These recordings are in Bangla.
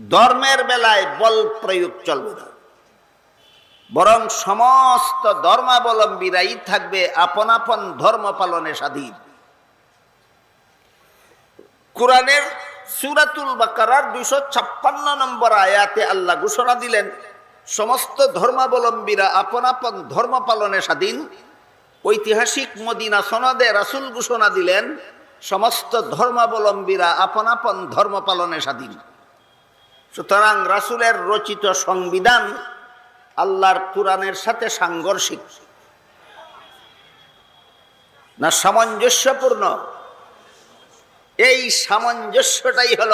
ধর্মের বেলায় বল প্রয়োগ চলবে না। বরং সমস্ত ধর্মাবলম্বীরাই থাকবে আপন আপন ধর্ম পালনে স্বাধীন। কোরআনের সুরাতুল বাকারার দুইশো ছাপ্পান্ন নম্বর আয়াতে আল্লাহ ঘোষণা দিলেন, সমস্ত ধর্মাবলম্বীরা আপন আপন ধর্ম পালনে স্বাধীন। ঐতিহাসিক মদিনা সনদে রাসুল ঘোষণা দিলেন সমস্ত ধর্মাবলম্বীরা আপন আপন ধর্ম পালনে স্বাধীন। সুতরাং রাসুলের রচিত সংবিধান আল্লাহর কোরআনের সাথে সাংঘর্ষিক। না সামঞ্জস্যপূর্ণ। এই সামঞ্জস্যটাই হল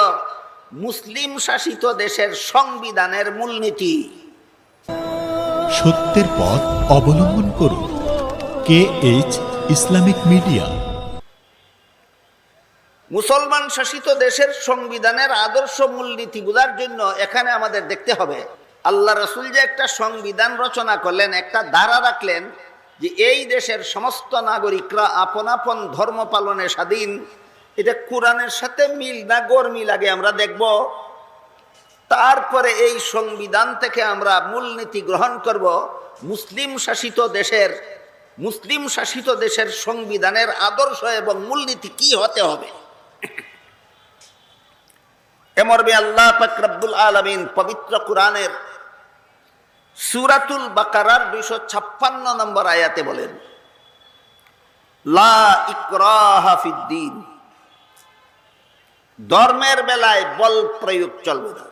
মুসলিম শাসিত দেশের সংবিধানের মূলনীতি। সত্যের পথ অবলম্বন করুন। K H Islamic media. মুসলমান শাসিত দেশের সংবিধানের আদর্শ মূলনীতি বোঝার জন্য এখানে আমাদের দেখতে হবে। আল্লাহ রসুল যে একটা সংবিধান রচনা করলেন, একটা ধারা রাখলেন যে এই দেশের সমস্ত নাগরিকরা আপন আপন ধর্ম পালনে স্বাধীন। এটা কোরআনের সাথে মিল না গরমিল আগে আমরা দেখব। তারপরে এই সংবিধান থেকে আমরা মূলনীতি গ্রহণ করব। মুসলিম শাসিত দেশের, মুসলিম শাসিত দেশের সংবিধানের আদর্শ এবং মূলনীতি কি হতে হবে? আল্লাহ আলমিন পবিত্র সুরাতুল বাকারার দুইশো ছাপ্পান্ন নম্বর আয়াতে বলেন ধর্মের বেলায় বল প্রয়োগ চলবে না।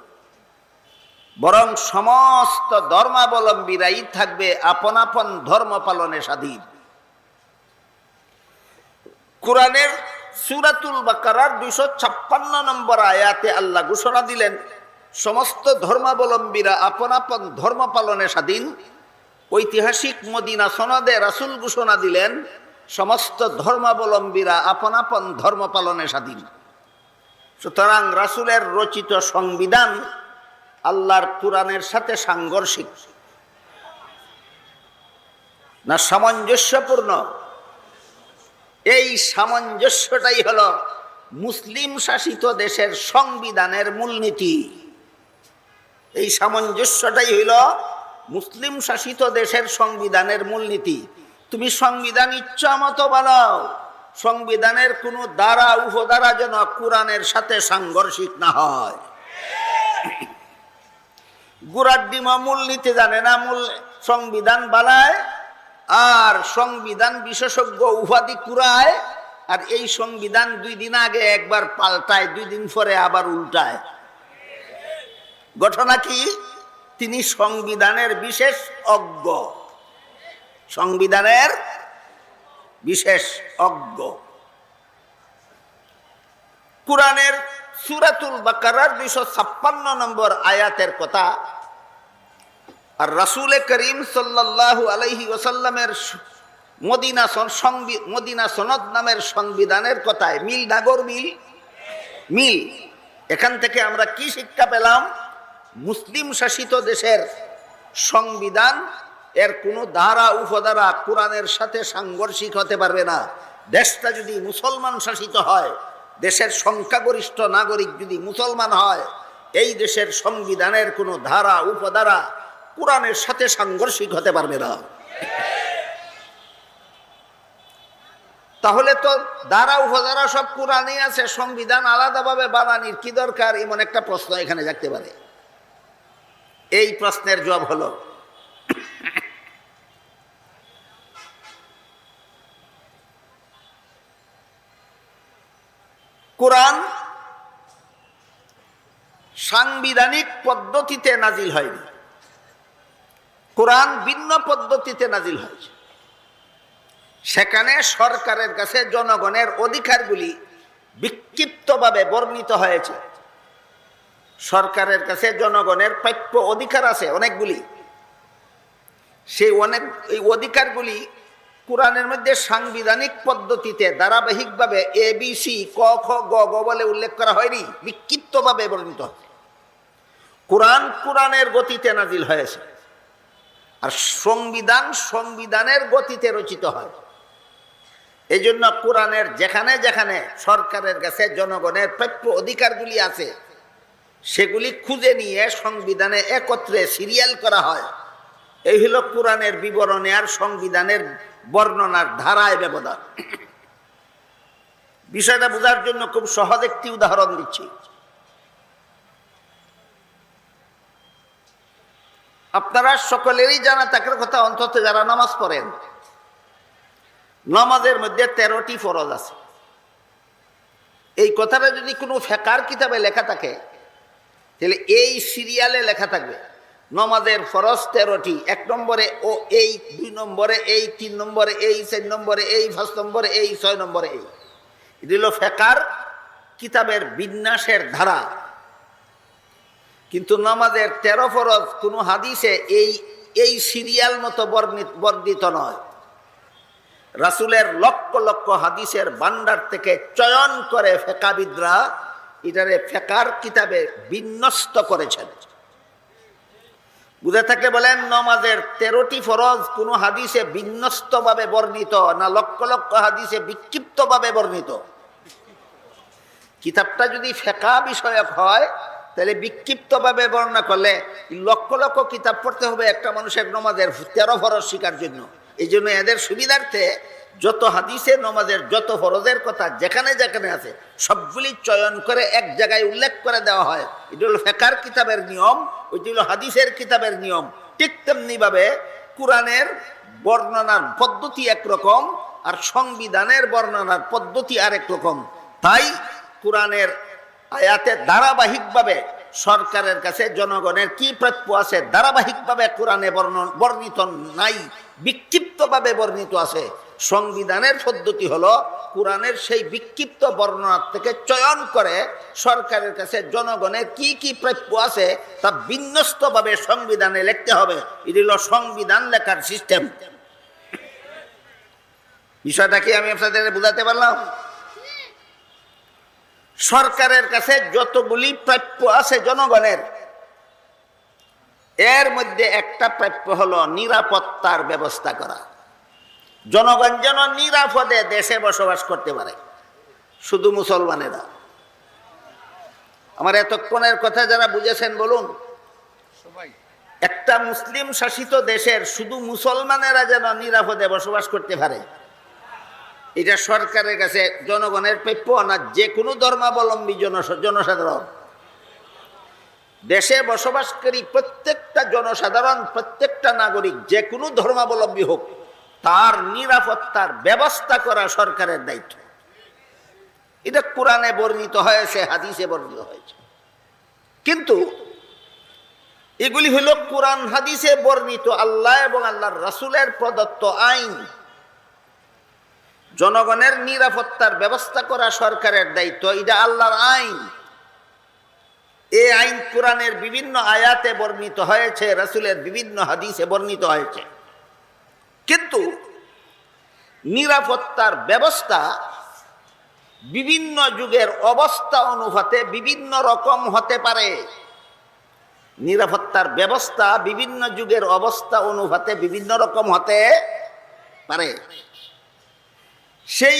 বরং সমস্ত ধর্মাবলম্বীরাই থাকবে আপন আপন ধর্ম পালনে স্বাধীন। কোরআনের সুরাতুল বাকারার দুইশো ছাপ্পান্ন নম্বর আয়াতে আল্লাহ ঘোষণা দিলেন, সমস্ত ধর্মাবলম্বীরা আপন আপন ধর্ম পালনে স্বাধীন। ঐতিহাসিক মদিনা সনদে রাসুল ঘোষণা দিলেন, সমস্ত ধর্মাবলম্বীরা আপন আপন ধর্ম পালনে স্বাধীন। সুতরাং রাসুলের রচিত সংবিধান আল্লাহর কোরআনের সাথে সাংঘর্ষিক। না সামঞ্জস্যপূর্ণ এই সামঞ্জস্যটাই হলো মুসলিম শাসিত দেশের সংবিধানের মূলনীতি। এই সামঞ্জস্যটাই হইল মুসলিম শাসিত দেশের সংবিধানের মূলনীতি। তুমি সংবিধান ইচ্ছা মতো বানাও, সংবিধানের কোনো দ্বারা, উপদ্বারা যেন কোরআনের সাথে সাংঘর্ষিক না হয়। গুড়ার ডিমা মূল জানে না, মূল সংবিধান বানায় আর সংবিধান বিশেষজ্ঞ উপাধি কুড়ায়, আর এই সংবিধান দুই দিন আগে একবার পাল্টায়, দুই দিন পরে আবার উল্টায়। ঘটনা কি? তিনি সংবিধানের বিশেষ অজ্ঞ। সংবিধানের বিশেষ অজ্ঞ। কোরআনের সুরাতুল বাকারার দুইশো ছাপ্পান্ন নম্বর আয়াতের কথা আর রাসুল করিম সাল্লাল্লাহু আলাইহি ওসাল্লামের মদিনা মদিনা সনদ নামের সংবিধানের কথায় মিল নাগর মিল? মিল। এখান থেকে আমরা কি শিক্ষা পেলাম? মুসলিম শাসিত দেশের সংবিধান এর কোনো ধারা উপধারা কোরআনের সাথে সাংঘর্ষিক হতে পারবে না। দেশটা যদি মুসলমান শাসিত হয়, দেশের সংখ্যাগরিষ্ঠ নাগরিক যদি মুসলমান হয়, এই দেশের সংবিধানের কোনো ধারা উপধারা কোরআনের সাথে সাংঘর্ষিক হতে পারবে না। তাহলে তো দ্বারা উপধারা সব কোরআনই আছে, সংবিধান আলাদাভাবে বানানির কি দরকার? এমন একটা প্রশ্ন এখানে জাগতে পারে। এই প্রশ্নের জবাব হলো, কোরআন সাংবিধানিক পদ্ধতিতে নাজিল হয়নি। কোরআন ভিন্ন পদ্ধতিতে নাজিল হয়েছে। সেখানে সরকারের কাছে জনগণের অধিকারগুলি বিক্ষিপ্তভাবে বর্ণিত হয়েছে। সরকারের কাছে জনগণের প্রাপ্য অধিকার আছে অনেকগুলি। সেই অনেক, এই অধিকারগুলি কোরআনের মধ্যে সাংবিধানিক পদ্ধতিতে ধারাবাহিকভাবে এ বি সি ক, খ, গ গ বলে উল্লেখ করা হয়নি, বিক্ষিপ্তভাবে বর্ণিত কোরআন কোরআনের গতিতে নাজিল হয়েছে। আর সংবিধান সংবিধানের গতিতে রচিত হয়। এই জন্য কোরআনের যেখানে যেখানে সরকারের কাছে জনগণের প্রাপ্য অধিকারগুলি আছে, সেগুলি খুঁজে নিয়ে সংবিধানে একত্রে সিরিয়াল করা হয়। এই হলো কোরআনের বিবরণে আর সংবিধানের বর্ণনার ধারায় ব্যবধান। বিষয়টা বোঝার জন্য খুব সহজ একটি উদাহরণ দিচ্ছি। আপনারা সকলেরই জানা থাকার কথা, অন্তত যারা নামাজ পড়েন। নামাজের মধ্যে তেরোটি ফরজ আছে। এই কথাটা যদি কোনো ফেকার কিতাবে লেখা থাকে, তাহলে এই সিরিয়ালে লেখা থাকবে, নমাজের ফরজ তেরোটি, এক নম্বরে ও এই, দুই নম্বরে এই, তিন নম্বরে এই, চার নম্বরে এই, পাঁচ নম্বরে এই, ছয় নম্বরে এই। এটি হলো ফেকার কিতাবের বিন্যাসের ধারা। কিন্তু নামাজের তেরো ফরজ কোনো হাদিসে এই এই সিরিয়াল মতো বর্ণিত বর্ণিত নয়। রাসুলের লক্ষ লক্ষ হাদিসের ভান্ডার থেকে চয়ন করে ফেকাবিদরা এটারে ফেকার কিতাবে বিন্যস্ত করেছেন। বুঝে থাকলে বলেন, নমাজের তেরোটি ফরজ কোনো হাদিসে বিন্যস্তভাবে বর্ণিত না লক্ষ লক্ষ হাদিসে বিক্ষিপ্তভাবে বর্ণিত। কিতাবটা যদি ফেকা বিষয়ক হয় তাহলে বিক্ষিপ্তভাবে বর্ণনা করলে লক্ষ লক্ষ কিতাব পড়তে হবে একটা মানুষের নমাজের তেরো ফরজ শিকার জন্য। এই জন্য এদের সুবিধার্থে যত হাদিসে নমাজের, যত ফরজের কথা যেখানে যেখানে আছে, সবগুলি চয়ন করে এক জায়গায় উল্লেখ করে দেওয়া হয়। এটা হলো ফেকার কিতাবের নিয়ম, ওইটি হলো হাদিসের কিতাবের নিয়ম। ঠিক তেমনিভাবে কোরআনের বর্ণনার পদ্ধতি একরকম আর সংবিধানের বর্ণনার পদ্ধতি আরেক রকম। তাই কোরআনের আয়াতে ধারাবাহিকভাবে সরকারের কাছে জনগণের কি প্রাপ্য আছে? ধারাবাহিকভাবে কোরআনে বর্ণ- বর্ণিত নাই, বিক্ষিপ্তভাবে বর্ণিত আছে। সংবিধানের পদ্ধতি হলো কোরআনের সেই বিক্ষিপ্ত বর্ণনার থেকে চয়ন করে সরকারের কাছে জনগণের কি কি প্রাপ্য আছে তা বিন্যস্তভাবে সংবিধানে লিখতে হবে। এটি হলো সংবিধান লেখার সিস্টেম বিষয়টা কি আমি আপনাদের বোঝাতে পারলাম? সরকারের কাছে যতগুলি প্রাপ্য আছে জনগণের এর মধ্যে একটা প্রাপ্য হলো নিরাপত্তার ব্যবস্থা করা। জনগণ যেন নিরাপদে দেশে বসবাস করতে পারে শুধু মুসলমানেরা। আমার এতক্ষণের কথা যারা বুঝেছেন বলুন একটা মুসলিম শাসিত দেশের শুধু মুসলমানেরা যেন নিরাপদে বসবাস করতে পারে এটা সরকারের কাছে, জনগণের প্রাপ্য না, যে কোনো ধর্মাবলম্বী জন- জনসাধারণ। দেশে বসবাসকারী প্রত্যেকটা জনসাধারণ, প্রত্যেকটা নাগরিক, যে কোনো ধর্মাবলম্বী হোক, তার নিরাপত্তার ব্যবস্থা করা সরকারের দায়িত্ব। এটা কোরআনে বর্ণিত হয়েছে, হাদিসে বর্ণিত হয়েছে। কিন্তু এগুলি হলো কোরআন, হাদিসে বর্ণিত আল্লাহ এবং আল্লাহর রাসূলের প্রদত্ত আইন। জনগণের নিরাপত্তার ব্যবস্থা করা সরকারের দায়িত্ব, এটা আল্লাহর আইন। এ আইন কোরআনের বিভিন্ন আয়াতে বর্ণিত হয়েছে, রাসূলের বিভিন্ন হাদিসে বর্ণিত হয়েছে। কিন্তু নিরাপত্তার ব্যবস্থা বিভিন্ন যুগের অবস্থা অনুপাতে বিভিন্ন রকম হতে পারে। নিরাপত্তার ব্যবস্থা বিভিন্ন যুগের অবস্থা অনুপাতে বিভিন্ন রকম হতে পারে। সেই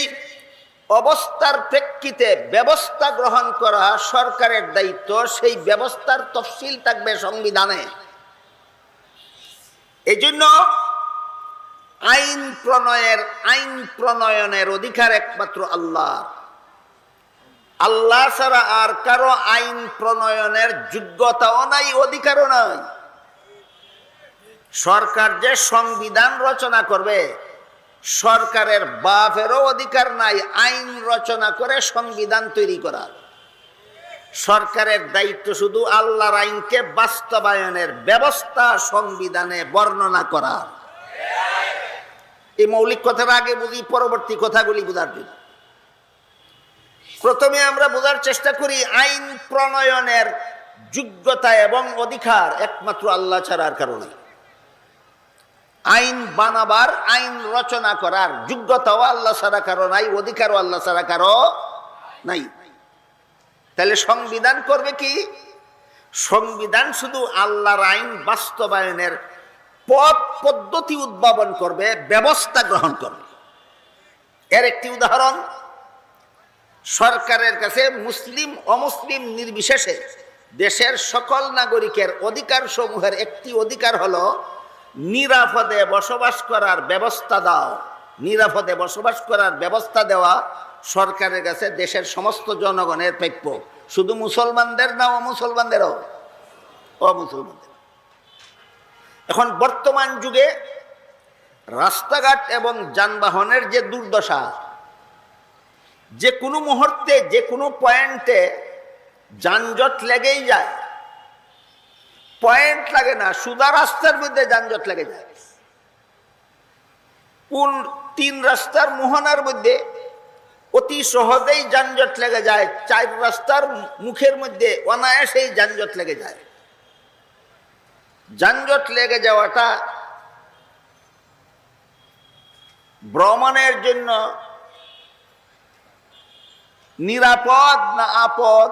অবস্থার প্রেক্ষিতে ব্যবস্থা গ্রহণ করা সরকারের দায়িত্ব, সেই ব্যবস্থার তফসিল থাকবে সংবিধানে। এই জন্য আইন প্রণয়ের, আইন প্রণয়নের অধিকার একমাত্র আল্লাহ আল্লাহ ছাড়া আর কারও আইন প্রণয়নের যোগ্যতাও নাই, অধিকারও নাই। সরকার যে সংবিধান রচনা করবে সরকারের বাপেরও অধিকার নাই, আইন রচনা করে সংবিধান তৈরি করা। সরকারের দায়িত্ব শুধু আল্লাহর আইনকে বাস্তবায়নের ব্যবস্থা সংবিধানে বর্ণনা করা। এই মৌলিক কথার আগে বুঝি পরবর্তী কথাগুলি বোঝার জন্য। প্রথমে আমরা বোঝার চেষ্টা করি আইন প্রণয়নের যোগ্যতা এবং অধিকার একমাত্র আল্লাহ ছাড়ার কারণে। আইন বানাবার, আইন রচনা করার যোগ্যতাও আল্লাহ ছাড়া কারও নাই, অধিকারও আল্লাহ ছাড়া কারও নাই। তাহলে সংবিধান করবে কি? সংবিধান শুধু আল্লাহর আইন বাস্তবায়নের পথ পদ্ধতি উদ্ভাবন করবে, ব্যবস্থা গ্রহণ করবে। এর একটি উদাহরণ, সরকারের কাছে মুসলিম, অমুসলিম নির্বিশেষে দেশের সকল নাগরিকের অধিকার সমূহের একটি অধিকার হলো নিরাপদে বসবাস করার ব্যবস্থা দাও। নিরাপদে বসবাস করার ব্যবস্থা দেওয়া সরকারের কাছে দেশের সমস্ত জনগণের প্রাপ্য। শুধু মুসলমানদের না অমুসলমানদেরও? অমুসলমানদের। এখন বর্তমান যুগে রাস্তাঘাট এবং যানবাহনের যে দুর্দশা, যে কোনো মুহূর্তে, যে কোনো পয়েন্টে যানজট লেগেই যায়। পয়েন্ট লাগে না সুদা রাস্তার মধ্যে যানজট লেগে যায়। কোন তিন রাস্তার মোহনার মধ্যে অতি সহজেই যানজট লেগে যায়, চার রাস্তার মুখের মধ্যে অনায়াসেই যানজট লেগে যায়। যানজট লেগে যাওয়াটা ভ্রমণের জন্য নিরাপদ না আপদ?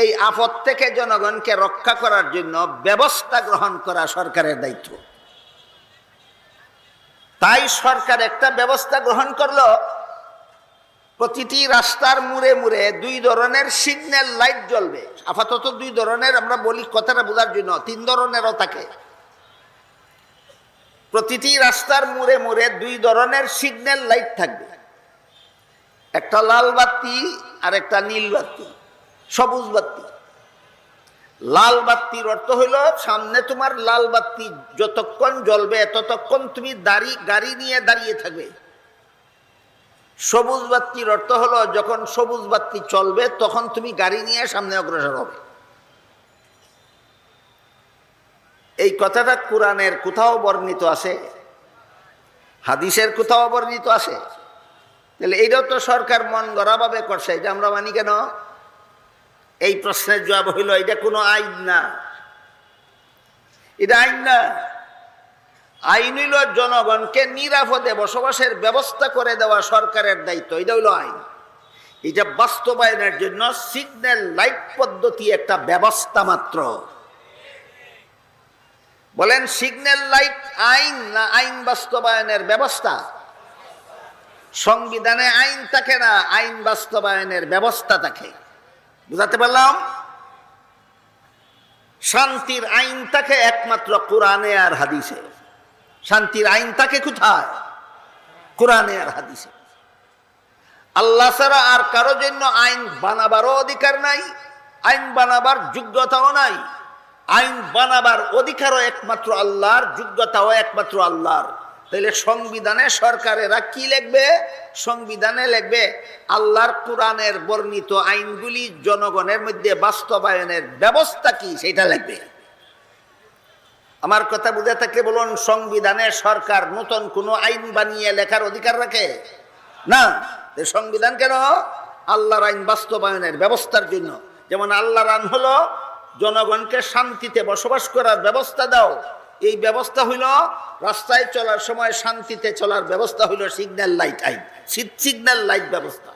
এই আপদ থেকে জনগণকে রক্ষা করার জন্য ব্যবস্থা গ্রহণ করা সরকারের দায়িত্ব। তাই সরকার একটা ব্যবস্থা গ্রহণ করল। প্রতিটি রাস্তার মুড়ে মুড়ে দুই ধরনের সিগন্যাল লাইট জ্বলবে। আপাতত দুই ধরনের, আমরা বলি কথাটা বোঝার জন্য, তিন ধরনেরও থাকে। প্রতিটি রাস্তার মুড়ে মুড়ে দুই ধরনের সিগন্যাল লাইট থাকবে। একটা লাল বাতি আর একটা নীল বাতি। সবুজ বাতি লাল বাতির অর্থ হইল, সামনে তোমার লাল বাতি যতক্ষণ জ্বলবে ততক্ষণ তুমি দাড়ি, গাড়ি নিয়ে দাঁড়িয়ে থাকবে। সবুজ বাতির অর্থ হলো, যখন সবুজ বাতি চলবে, তখন তুমি গাড়ি নিয়ে সামনে অগ্রসর হবে। এই কথাটা কোরআনের কোথাও বর্ণিত আছে, হাদিসের কোথাও বর্ণিত আছে। তাহলে এইটাও তো সরকার মন গড়াভাবে করছে যে আমরা মানি কেন? এই প্রশ্নের জবাব হইল, এটা কোনো আইন না। এটা আইন না। আইন হইল জনগণকে নিরাপদে বসবাসের ব্যবস্থা করে দেওয়া সরকারের দায়িত্ব, এটা হইল আইন। এটা বাস্তবায়নের জন্য সিগন্যাল লাইট পদ্ধতি একটা ব্যবস্থা মাত্র। বলেন সিগন্যাল লাইট আইন না আইন বাস্তবায়নের ব্যবস্থা? সংবিধানে আইন থাকে না, আইন বাস্তবায়নের ব্যবস্থা থাকে। বুঝাতে পারলাম? শান্তির আইন থাকে একমাত্র কোরআনে আর হাদিসে। শান্তির আইন থাকে কোথায়? কোরআনে আর হাদিসে। আল্লাহ ছাড়া আর কারও জন্য আইন বানাবারও অধিকার নাই, আইন বানাবার যোগ্যতাও নাই। আইন বানাবার অধিকারও একমাত্র আল্লাহর, যোগ্যতাও একমাত্র আল্লাহর। তাহলে সংবিধানে সরকারেরা কি লিখবে? সংবিধানে লিখবে, আল্লাহর কোরআনের বর্ণিত আইনগুলি জনগণের মধ্যে বাস্তবায়নের ব্যবস্থা কি? সেটা লিখবে। আমার কথা বুঝে থাকলে বলুন, সংবিধানে সরকার নতুন কোনো আইন বানিয়ে লেখার অধিকার রাখে? না। সংবিধান কেন? আল্লাহর আইন বাস্তবায়নের ব্যবস্থার জন্য। যেমন আল্লাহর আইন হলো, জনগণকে শান্তিতে বসবাস করার ব্যবস্থা দাও। এই ব্যবস্থা হইল, রাস্তায় চলার সময় শান্তিতে চলার ব্যবস্থা হইল সিগন্যাল লাইট আইন। সিগন্যাল লাইট ব্যবস্থা।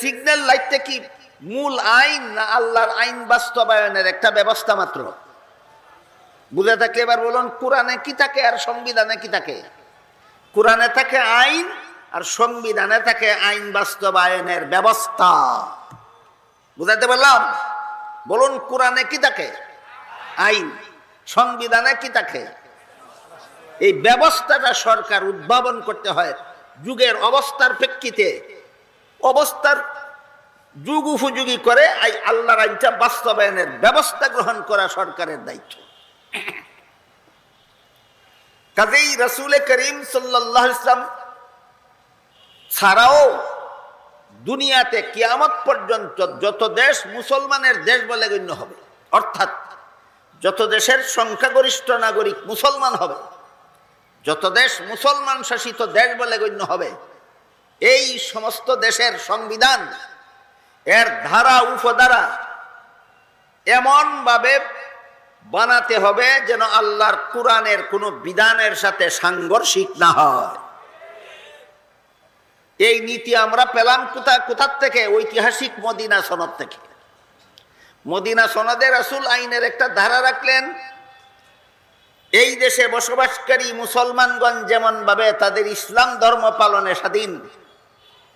সিগন্যাল লাইটটা কি মূল আইন না আল্লাহর আইন বাস্তবায়নের একটা ব্যবস্থা মাত্র? বুঝে থাকলে এবার বলুন, কোরআনে কি থাকে আর সংবিধানে কি থাকে? কোরআনে থাকে আইন আর সংবিধানে থাকে আইন বাস্তবায়নের ব্যবস্থা। বুঝাতে পারলাম? বলুন, কোরআনে কি থাকে? আইন। সংবিধানে কি থাকে? এই ব্যবস্থাটা সরকার উদ্ভাবন করতে হয় যুগের অবস্থার প্রেক্ষিতে। অবস্থার যুগ উপযোগী করে এই আল্লাহর আইনটা বাস্তবায়নের ব্যবস্থা গ্রহণ করা সরকারের দায়িত্ব। কাজেই রসুলে করিম সাল্লাহ ইসলাম ছাড়াও দুনিয়াতে কিয়ামত পর্যন্ত যত দেশ মুসলমানের দেশ বলে গণ্য হবে, অর্থাৎ যত দেশের সংখ্যাগরিষ্ঠ নাগরিক মুসলমান হবে, যত দেশ মুসলমান শাসিত দেশ বলে গণ্য হবে, এই সমস্ত দেশের সংবিধান এর ধারা, উপধারা এমনভাবে বানাতে হবে যেন আল্লাহর কোরআনের কোনো বিধানের সাথে সাংঘর্ষিক না হয়। এই নীতি আমরা পেলাম কোথা, কোথার থেকে? ঐতিহাসিক মদিনা সনদ থেকে। মদিনা সনদে রাসুল আইনের একটা ধারা রাখলেন, এই দেশে বসবাসকারী মুসলমানগণ যেমনভাবে তাদের ইসলাম ধর্ম পালনে স্বাধীন,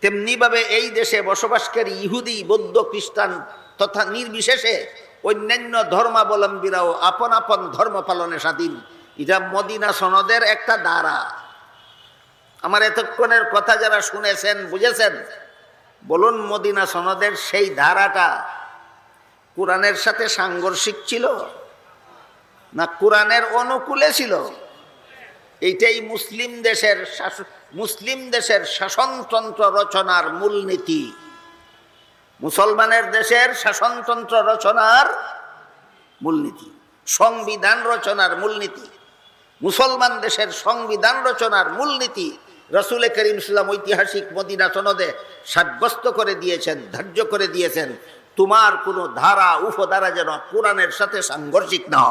তেমনিভাবে এই দেশে বসবাসকারী ইহুদি, বৌদ্ধ, খ্রিস্টান তথা নির্বিশেষে অন্যান্য ধর্মাবলম্বীরাও আপন আপন ধর্ম পালনে স্বাধীন। এটা মদিনা সনদের একটা দ্বারা আমার এতক্ষণের কথা যারা শুনেছেন, বুঝেছেন, বলুন মদিনা সনদের সেই ধারাটা কোরআনের সাথে সাংঘর্ষিক ছিল না কোরআনের অনুকূলে ছিল? এইটাই মুসলিম দেশের মুসলিম দেশের শাসনতন্ত্র রচনার মূলনীতি। মুসলমানের দেশের শাসনতন্ত্র রচনার মূলনীতি, সংবিধান রচনার মূলনীতি, মুসলমান দেশের সংবিধান রচনার মূলনীতি রসুল করিম ইসলাম ঐতিহাসিক মদিনা সনদে সাব্যস্ত করে দিয়েছেন, ধার্য করে দিয়েছেন। তোমার কোনো ধারা, উপধারা যেন কোরআনের সাথে সাংঘর্ষিক না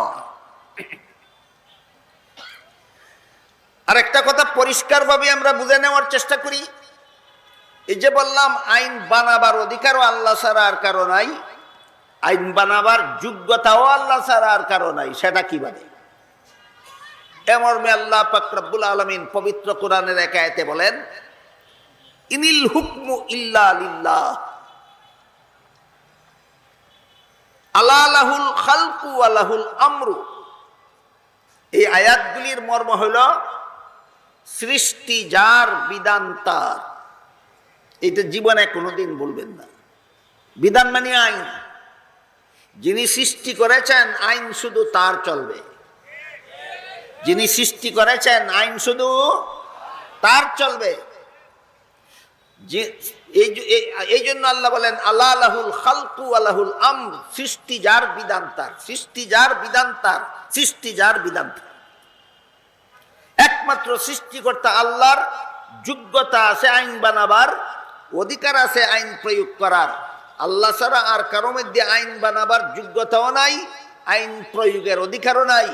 আর একটা কথা পরিষ্কারভাবে আমরা বুঝে নেওয়ার চেষ্টা করি। এই যে বললাম, আইন বানাবার অধিকারও আল্লাহ ছাড়া আর কারও নাই। আইন বানাবার যোগ্যতাও আল্লাহ ছাড়া আর কারও নাই, সেটা কি মানে এমর্মে আল্লাহ পাকরাবুল আলমিন পবিত্র কোরআনের একায়তে বলেন, ইনিল হুকমু ইল্লা আলাহুল খালকু আলাহুল আমরু। এই আয়াতগুলির মর্ম হইল সৃষ্টি, যার, বিধান, তার। এটা জীবনে কোনোদিন বলবেন না। বিধান মানে আইন। যিনি সৃষ্টি করেছেন, আইন শুধু তার চলবে। যিনি সৃষ্টি করেছেন, আইন শুধু তার চলবে। যে এই এই জন্য আল্লাহ বলেন আল্লাহ আলাহুল খালকু আলাহুল আম সৃষ্টি যার বিধান তার, সৃষ্টি যার বিধান তার, সৃষ্টি যার বিধান তার। একমাত্র সৃষ্টিকর্তা আল্লাহর, যোগ্যতা আছে আইন বানাবার, অধিকার আছে আইন প্রয়োগ করার। আল্লাহ ছাড়া আর কারও মধ্যে আইন বানাবার যোগ্যতাও নাই, আইন প্রয়োগের অধিকারও নাই।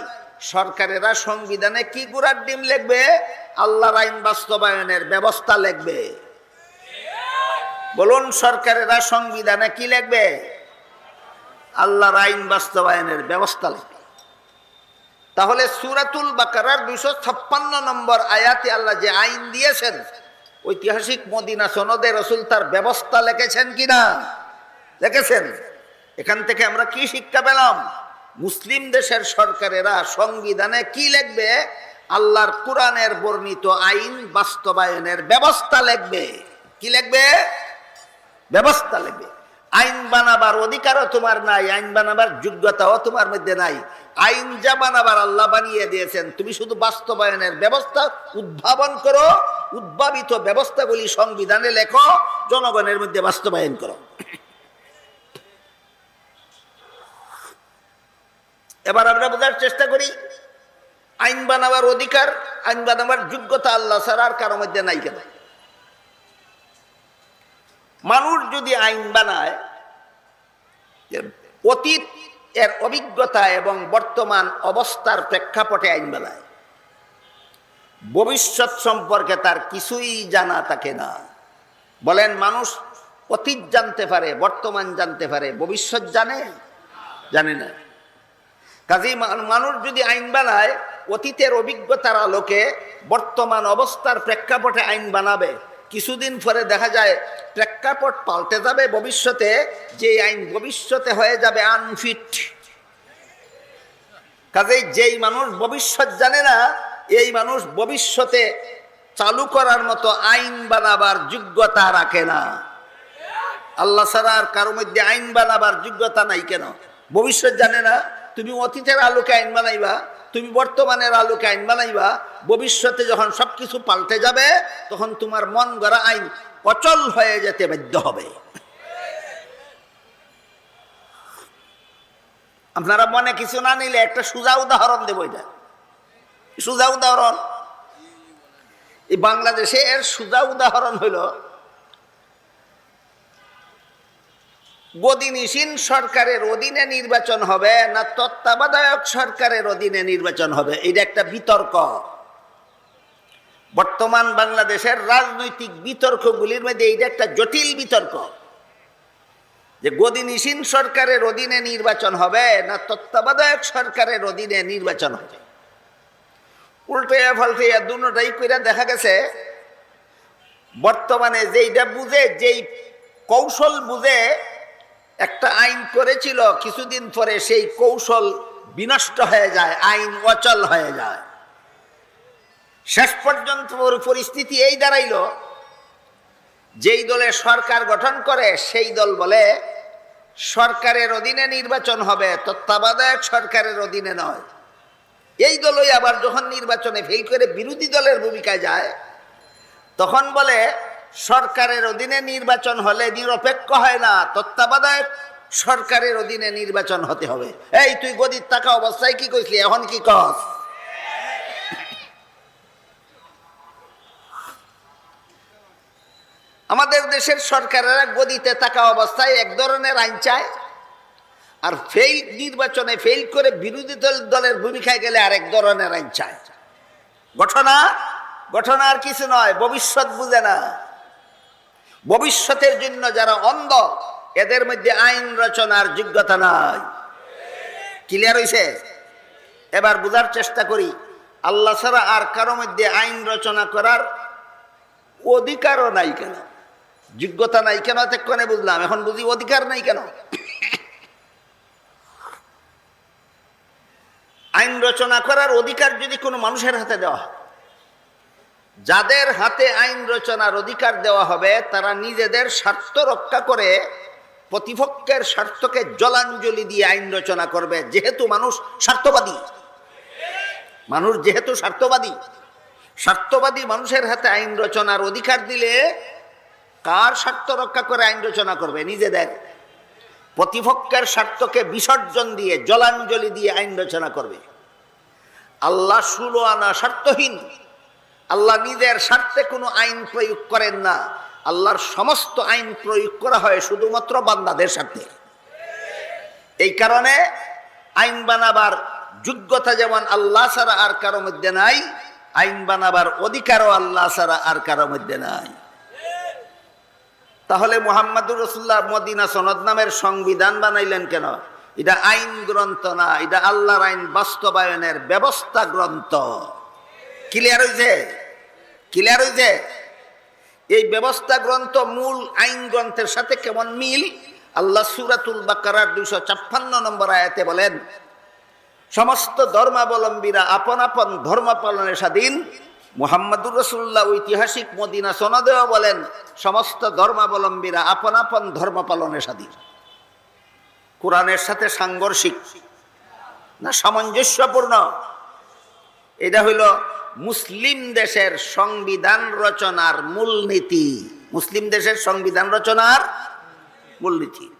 সরকারেরা সংবিধানে কি গুড়ার ডিম লিখবে? আল্লাহর আইন বাস্তবায়নের ব্যবস্থা লিখবে। বলুন সরকারেরা সংবিধানে কি লিখবে? আল্লাহর আইন বাস্তবায়নের ব্যবস্থা লিখবে। তাহলে সুরাতুল বাকারার দুইশো ছাপ্পান্ন নম্বর আয়াতে আল্লাহ যে আইন দিয়েছেন, ঐতিহাসিক মদিনা সনদে রসুল তার ব্যবস্থা লিখেছেন কিনা লিখেছেন। এখান থেকে আমরা কি শিক্ষা পেলাম? মুসলিম দেশের সরকারেরা সংবিধানে কি লিখবে? আল্লাহর কোরআনের বর্ণিত আইন বাস্তবায়নের ব্যবস্থা লিখবে। কি লিখবে? ব্যবস্থা লিখবে আইন বানাবার অধিকারও তোমার নাই, আইন বানাবার যোগ্যতাও তোমার মধ্যে নাই। আইন যা বানাবার আল্লাহ বানিয়ে দিয়েছেন, তুমি শুধু বাস্তবায়নের ব্যবস্থা উদ্ভাবন করো, উদ্ভাবিত ব্যবস্থাগুলি সংবিধানে লেখো, জনগণের মধ্যে বাস্তবায়ন করো। এবার আমরা বোঝার চেষ্টা করি, আইন বানাবার অধিকার, আইন বানাবার যোগ্যতা আল্লাহ ছাড়া আর কারও মধ্যে নাই কেন? মানুষ যদি আইন বানায় অতীত এর অভিজ্ঞতা এবং বর্তমান অবস্থার প্রেক্ষাপটে আইন বানায়। ভবিষ্যৎ সম্পর্কে তার কিছুই জানা থাকে না। বলেন, মানুষ অতীত জানতে পারে, বর্তমান জানতে পারে, ভবিষ্যৎ জানে? জানে না। কাজেই মানুষ যদি আইন বানায়, অতীতের অভিজ্ঞতার আলোকে বর্তমান অবস্থার প্রেক্ষাপটে আইন বানাবে। কিছুদিন পরে দেখা যায়, প্রেক্ষাপট পাল্টে যাবে ভবিষ্যতে, যে আইন ভবিষ্যতে হয়ে যাবে আনফিট। কাজেই যেই মানুষ ভবিষ্যৎ জানে না, এই মানুষ ভবিষ্যতে চালু করার মতো আইন বানাবার যোগ্যতা রাখে না। আল্লাহ ছাড়া আর কারোর মধ্যে আইন বানাবার যোগ্যতা নাই কেন? ভবিষ্যৎ জানে না, তুমি অতীতের আলোকে আইন বানাইবা তুমি বর্তমানের আলোকে আইন বানাইবা, ভবিষ্যতে যখন সব কিছু পাল্টে যাবে, তখন তোমার মন গড়া আইন অচল হয়ে যেতে বাধ্য হবে। আপনারা মনে কিছু না নিলে একটা সুজা উদাহরণ দেবো এটা। সুজা উদাহরণ? এই বাংলাদেশে এর সুজা উদাহরণ হইল গদিনিসীন সরকারের অধীনে নির্বাচন হবে, না তত্ত্বাবধায়ক সরকারের অধীনে নির্বাচন হবে? এটা একটা বিতর্ক। বর্তমান বাংলাদেশের রাজনৈতিক বিতর্কগুলির মধ্যে এইটা একটা জটিল বিতর্ক। যে গদিনিসীন সরকারের অধীনে নির্বাচন হবে, না তত্ত্বাবধায়ক সরকারের অধীনে নির্বাচন হবে? উল্টাইয়া ফাল্টাইয়া দুটাই কইরা দেখা গেছে, বর্তমানে যেইটা বুঝে, যেই কৌশল বুঝে একটা আইন করেছিল, কিছুদিন পরে সেই কৌশল বিনষ্ট হয়ে যায়, আইন অচল হয়ে যায়। শেষ পর্যন্ত পরিস্থিতি এই দাঁড়াইলো, যেই দলে সরকার গঠন করে, সেই দল বলে, সরকারের অধীনে নির্বাচন হবে, তত্ত্বাবধায়ক সরকারের অধীনে নয়। এই দলই আবার যখন নির্বাচনে ফেল করে বিরোধী দলের ভূমিকায় যায়, তখন বলে সরকারের অধীনে নির্বাচন হলে নিরপেক্ষ হয় না, তত্ত্বাবধায়ক সরকারের অধীনে নির্বাচন হতে হবে। এই, তুই গদির টাকা অবস্থায় কি কইসলি এখন কি কস? আমাদের দেশের সরকারেরা গদিতে থাকা অবস্থায় এক ধরনের আইন চায়, আর ফেল, নির্বাচনে ফেল করে বিরোধী দল, দলের ভূমিকায় গেলে আরেক ধরনের আইন চায়। ঘটনা? ঘটনা আর কিছু নয়, ভবিষ্যৎ বুঝে না। ভবিষ্যতের জন্য যারা অন্ধ, এদের মধ্যে আইন রচনার যোগ্যতা নাই। ক্লিয়ার হয়েছে এবার বোঝার চেষ্টা করি, আল্লাহ ছাড়া আর কারও মধ্যে আইন রচনা করার অধিকারও নাই কেন? যোগ্যতা নাই কেন? এতক্ষণে বুঝলাম, এখন বুঝি অধিকার নাই কেন? আইন রচনা করার অধিকার যদি কোনো মানুষের হাতে দেওয়া হয় যাদের হাতে আইন রচনার অধিকার দেওয়া হবে, তারা নিজেদের স্বার্থ রক্ষা করে প্রতিপক্ষের স্বার্থকে জলাঞ্জলি দিয়ে আইন রচনা করবে। যেহেতু মানুষ স্বার্থবাদী। মানুষ যেহেতু স্বার্থবাদী। স্বার্থবাদী মানুষের হাতে আইন রচনার অধিকার দিলে কার স্বার্থ রক্ষা করে আইন রচনা করবে? নিজেদের। প্রতিপক্ষের স্বার্থকে বিসর্জন দিয়ে, জলাঞ্জলি দিয়ে আইন রচনা করবে। আল্লাহ সুলো আনা স্বার্থহীন। আল্লাহ নিজের স্বার্থে কোনো আইন প্রয়োগ করেন না। আল্লাহর সমস্ত আইন প্রয়োগ করা হয় শুধুমাত্র বান্দাদের স্বার্থে। এই কারণে আইন বানাবার যোগ্যতা যেমন আল্লাহ ছাড়া আর কারও মধ্যে নাই, আইন বানাবার অধিকারও আল্লাহ ছাড়া আর কারও মধ্যে নাই। তাহলে মোহাম্মদুর রসুল্লাহ মদিনা সনদ নামের সংবিধান বানাইলেন কেন? এটা আইন গ্রন্থ না, এটা আল্লাহর আইন বাস্তবায়নের ব্যবস্থা গ্রন্থ। ক্লিয়ার হয়েছে ক্লিয়ার হয়েছে এই ব্যবস্থা গ্রন্থ মূল আইন গ্রন্থের সাথে কেমন মিল? আল্লাহ সুরাতুল বাকারার দুইশো ছাপ্পান্ন নম্বর আয়াতে বলেন, সমস্ত ধর্মাবলম্বীরা আপন আপন ধর্ম পালনের স্বাধীন। মোহাম্মদুর রসুল্লাহ ঐতিহাসিক মদিনা সনদেও বলেন, সমস্ত ধর্মাবলম্বীরা আপন আপন ধর্ম পালনের স্বাধীন। কোরআনের সাথে সাংঘর্ষিক না সামঞ্জস্যপূর্ণ? এটা হইল মুসলিম দেশের সংবিধান রচনার মূলনীতি। মুসলিম দেশের সংবিধান রচনার মূলনীতি।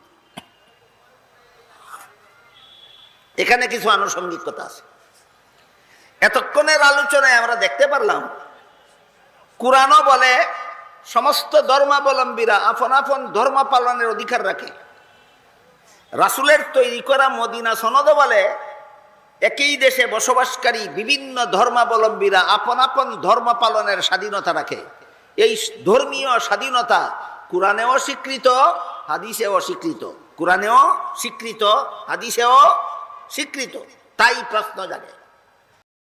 এখানে কিছু আনুষঙ্গিকতা আছে। এতক্ষণের আলোচনায় আমরা দেখতে পারলাম, কোরআনও বলে, সমস্ত ধর্মাবলম্বীরা আপন আপন ধর্ম পালনের অধিকার রাখে। রাসুলের তৈরি করা মদিনা সনদ বলে একই দেশে বসবাসকারী বিভিন্ন ধর্মাবলম্বীরা আপন আপন ধর্ম পালনের স্বাধীনতা রাখে। এই ধর্মীয় স্বাধীনতা কোরআনেও স্বীকৃত, হাদিসেও স্বীকৃত। কোরআনেও স্বীকৃত, হাদিসেও স্বীকৃত। তাই প্রশ্ন জাগে।